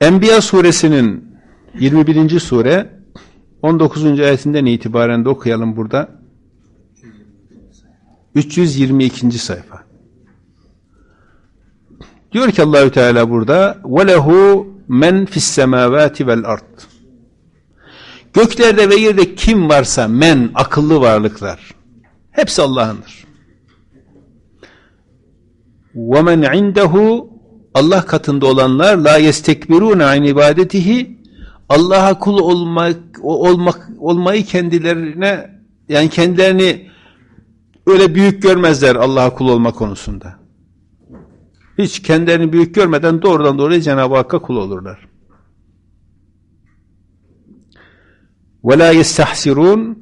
Enbiya suresinin 21. sure 19. ayetinden itibaren de okuyalım burada. 322. sayfa. Diyor ki Allahü Teala burada ve lehu men fis semavati vel ard. Göklerde ve yerde kim varsa men akıllı varlıklar hepsi Allah'ındır. Ve men indehu Allah katında olanlar la yestekbiruna an ibadetihi Allah'a kul olmak olmak olmayı kendilerine yani kendilerini öyle büyük görmezler Allah'a kul olma konusunda. Hiç kendilerini büyük görmeden doğrudan doğruya Cenab-ı Hakk'a kul olurlar. وَلَا يَسْتَحْسِرُونَ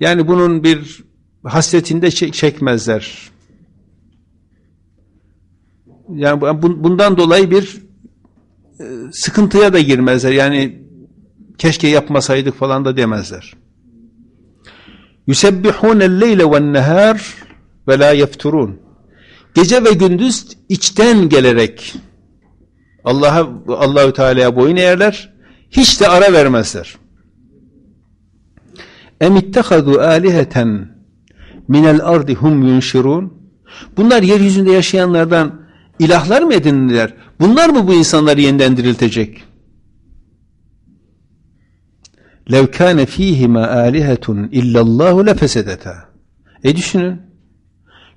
Yani bunun bir hasretinde çekmezler. Yani bundan dolayı bir e, sıkıntıya da girmezler. Yani keşke yapmasaydık falan da demezler. يُسَبِّحُونَ اللَّيْلَ وَالنَّهَارِ وَلَا يَفْتُرُونَ Gece ve gündüz içten gelerek Allah'a Allahü Teala'ya boyun eğerler. Hiç de ara vermezler. Em ittehadu aliheten minel ardi hum yunşirun. Bunlar yeryüzünde yaşayanlardan ilahlar mı edindiler? Bunlar mı bu insanları yeniden diriltecek? Lev kâne fîhime âlihetun illallâhu lefesedeta. E düşünün.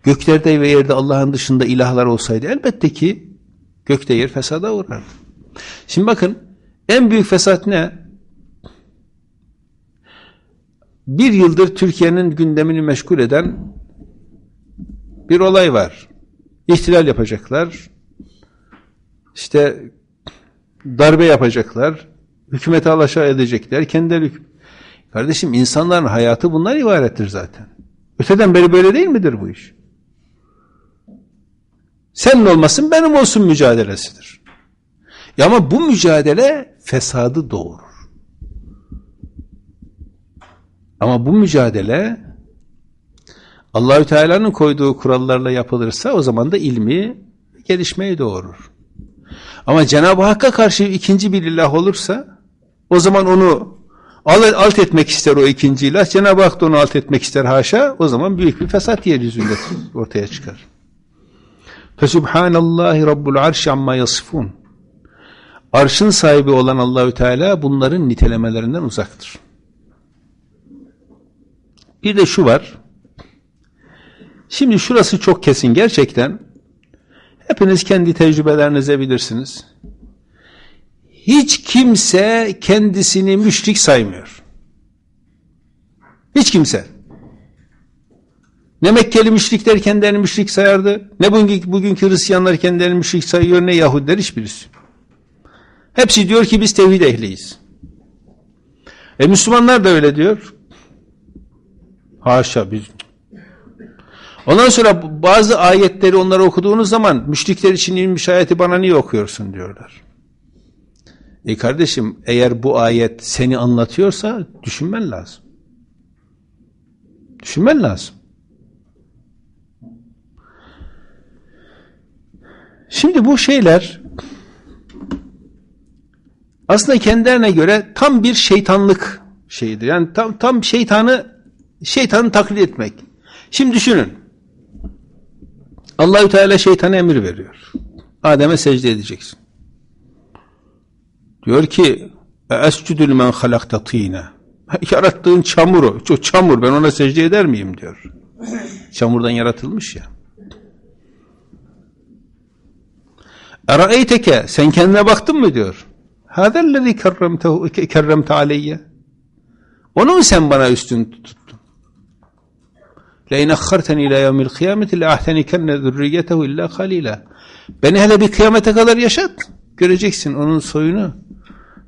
Göklerde ve yerde Allah'ın dışında ilahlar olsaydı elbette ki gökte yer fesada uğrar. Şimdi bakın en büyük fesat ne? Bir yıldır Türkiye'nin gündemini meşgul eden bir olay var. İhtilal yapacaklar. İşte darbe yapacaklar. Hükümeti alaşağı edecekler. Kendileri Kardeşim insanların hayatı bunlar ibarettir zaten. Öteden beri böyle değil midir bu iş? Senin olmasın benim olsun mücadelesidir. Ya ama bu mücadele fesadı doğurur. Ama bu mücadele Allahü Teala'nın koyduğu kurallarla yapılırsa o zaman da ilmi gelişmeyi doğurur. Ama Cenab-ı Hakk'a karşı ikinci bir ilah olursa o zaman onu alt etmek ister o ikinci ilah. Cenab-ı Hak da onu alt etmek ister haşa. O zaman büyük bir fesat yeryüzünde ortaya çıkar. Fesubhanallahi Rabbul arş amma yasifun. Arşın sahibi olan Allahü Teala bunların nitelemelerinden uzaktır. Bir de şu var. Şimdi şurası çok kesin gerçekten. Hepiniz kendi tecrübelerinize bilirsiniz. Hiç kimse kendisini müşrik saymıyor. Hiç kimse. Ne Mekkeli müşrikler kendilerini müşrik sayardı, ne bugünkü, bugünkü Hristiyanlar kendilerini müşrik sayıyor, ne Yahudiler hiçbirisi. Hepsi diyor ki biz tevhid ehliyiz. E Müslümanlar da öyle diyor. Haşa biz. Ondan sonra bazı ayetleri onlara okuduğunuz zaman müşrikler için inmiş ayeti bana niye okuyorsun diyorlar. E kardeşim eğer bu ayet seni anlatıyorsa düşünmen lazım. Düşünmen lazım. Şimdi bu şeyler aslında kendilerine göre tam bir şeytanlık şeyidir. Yani tam, tam şeytanı şeytanı taklit etmek. Şimdi düşünün. Allahü Teala şeytana emir veriyor. Adem'e secde edeceksin. Diyor ki escudül men halakta tîne yarattığın çamuru, çok çamur ben ona secde eder miyim diyor. Çamurdan yaratılmış ya. Eraeyteke sen kendine baktın mı diyor. Hâzellezî kerremte aleyye. Onu mu sen bana üstün? لَاِنْ اَخَّرْتَنِ اِلَى يَوْمِ الْقِيَامَةِ لَاَحْتَنِكَنَّ ذُرِّيَّتَهُ اِلَّا خَلِيلًا Beni hele bir kıyamete kadar yaşat. Göreceksin onun soyunu.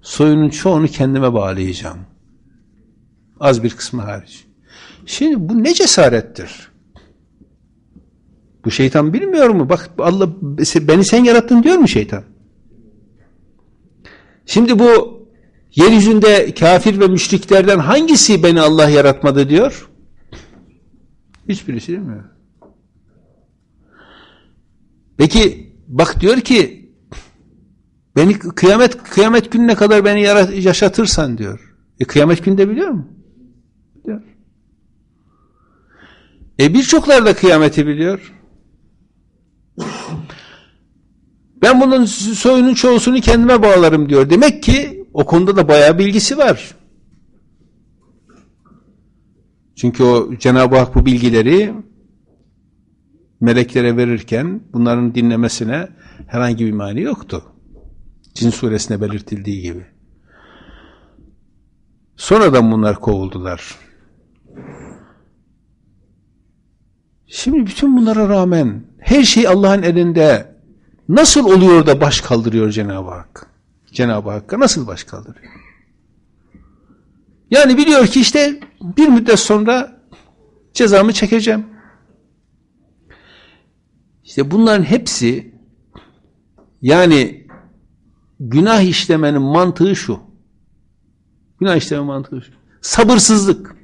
Soyunun çoğunu kendime bağlayacağım. Az bir kısmı hariç. Şimdi bu ne cesarettir? Bu şeytan bilmiyor mu? Bak Allah beni sen yarattın diyor mu şeytan? Şimdi bu yeryüzünde kafir ve müşriklerden hangisi beni Allah yaratmadı diyor? Hiçbirisi bilmiyor. Peki bak diyor ki Beni kıyamet kıyamet gününe kadar beni yaşatırsan diyor. E kıyamet günde biliyor mu? Biliyor. E birçoklar da kıyameti biliyor. Ben bunun soyunun çoğusunu kendime bağlarım diyor. Demek ki o konuda da bayağı bilgisi var. Çünkü o Cenab-ı Hak bu bilgileri meleklere verirken bunların dinlemesine herhangi bir mani yoktu. Cin suresine belirtildiği gibi. Sonradan bunlar kovuldular. Şimdi bütün bunlara rağmen her şey Allah'ın elinde nasıl oluyor da baş kaldırıyor Cenab-ı Hak? Cenab-ı Hakk'a nasıl baş kaldırıyor? Yani biliyor ki işte bir müddet sonra cezamı çekeceğim. İşte bunların hepsi yani günah işlemenin mantığı şu. Günah işleme mantığı şu. Sabırsızlık.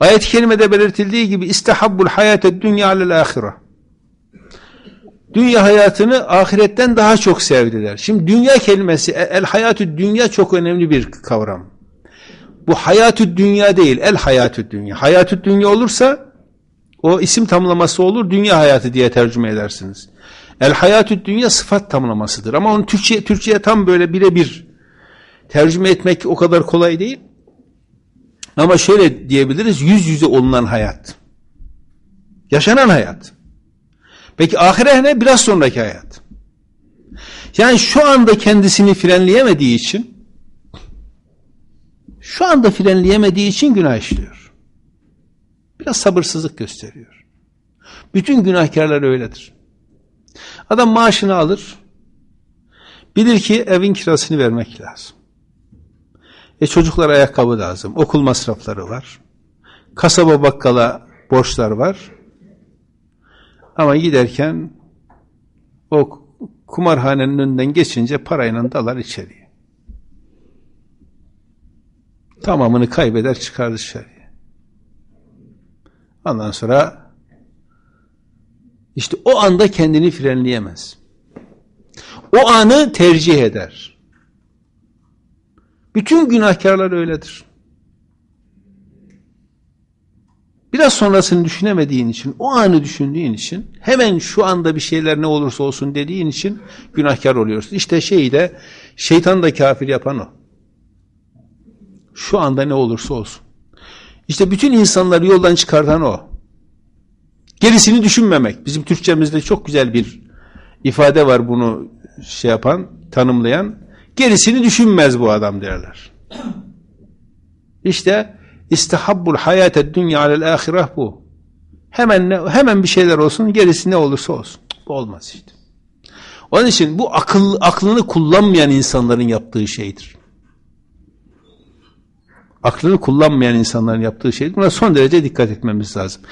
Ayet-i kerimede belirtildiği gibi istahabbul hayate dünya alel ahire. Dünya hayatını ahiretten daha çok sevdiler. Şimdi dünya kelimesi el hayatü dünya çok önemli bir kavram. Bu hayatü dünya değil, el hayatü dünya. Hayatü dünya olursa o isim tamlaması olur, dünya hayatı diye tercüme edersiniz. El hayatü dünya sıfat tamlamasıdır. Ama onu Türkçe, Türkçe'ye tam böyle birebir tercüme etmek o kadar kolay değil. Ama şöyle diyebiliriz, yüz yüze olunan hayat. Yaşanan hayat. Peki ahire ne? Biraz sonraki hayat. Yani şu anda kendisini frenleyemediği için şu anda frenleyemediği için günah işliyor. Biraz sabırsızlık gösteriyor. Bütün günahkarlar öyledir. Adam maaşını alır. Bilir ki evin kirasını vermek lazım. E çocuklar ayakkabı lazım. Okul masrafları var. Kasaba bakkala borçlar var. Ama giderken o kumarhanenin önünden geçince parayla dalar içeriye. Tamamını kaybeder çıkar dışarıya. Ondan sonra işte o anda kendini frenleyemez. O anı tercih eder. Bütün günahkarlar öyledir. Biraz sonrasını düşünemediğin için, o anı düşündüğün için, hemen şu anda bir şeyler ne olursa olsun dediğin için günahkar oluyorsun. İşte şeyi de, şeytan da kafir yapan o. Şu anda ne olursa olsun. İşte bütün insanları yoldan çıkartan o. Gerisini düşünmemek. Bizim Türkçemizde çok güzel bir ifade var bunu şey yapan, tanımlayan. Gerisini düşünmez bu adam derler. İşte İstihabbul hayate dünya alel ahireh bu. Hemen ne, hemen bir şeyler olsun, gerisi ne olursa olsun. Bu olmaz işte. Onun için bu akıl, aklını kullanmayan insanların yaptığı şeydir. Aklını kullanmayan insanların yaptığı şeydir. Buna son derece dikkat etmemiz lazım.